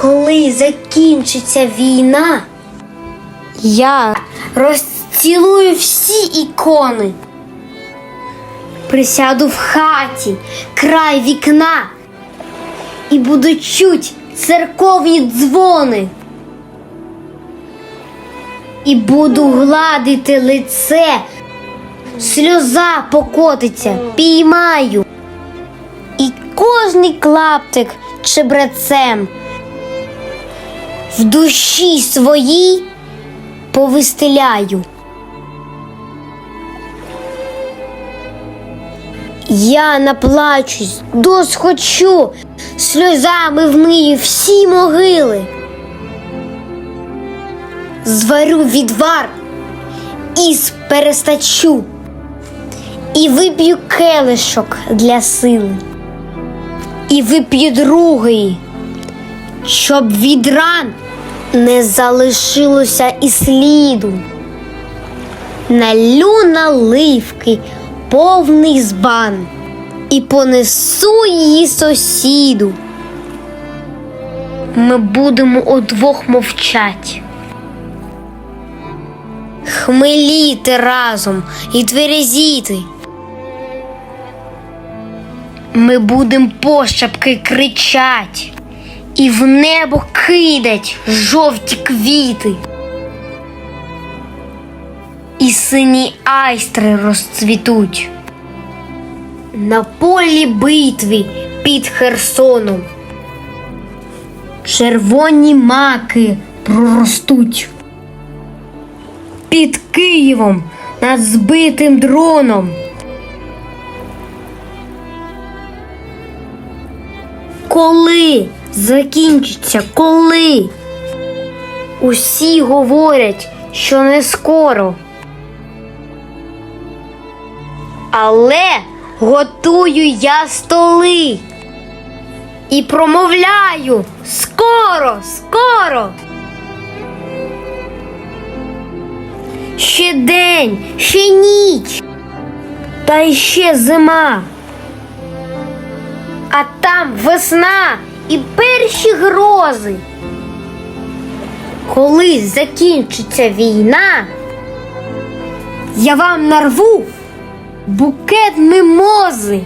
Коли закінчиться війна, я розцілую всі ікони. Присяду в хаті, край вікна і буду чуть церковні дзвони. І буду гладити лице, сльоза покотиться, піймаю. І кожний клаптик чебрецем в душі своїй повистеляю. Я наплачусь, досхочу, сльозами вмию всі могили. Зварю відвар і перестачу, і вип'ю келишок для сили, і вип'ю другий, щоб від ран не залишилося і сліду. Налю наливки повний збан і понесу її сусіду. Ми будемо удвох мовчать. Хмеліти разом і тверезіти. Ми будем пощапки кричать і в небо кидать жовті квіти. І сині айстри розцвітуть на полі битві під Херсоном. Червоні маки проростуть під Києвом над збитим дроном. Коли закінчиться, коли? Усі говорять, що не скоро. Але готую я столи і промовляю скоро, скоро. Ще день, ще ніч, та ще зима. А там весна і перші грози. Коли закінчиться війна, я вам нарву букет мимози.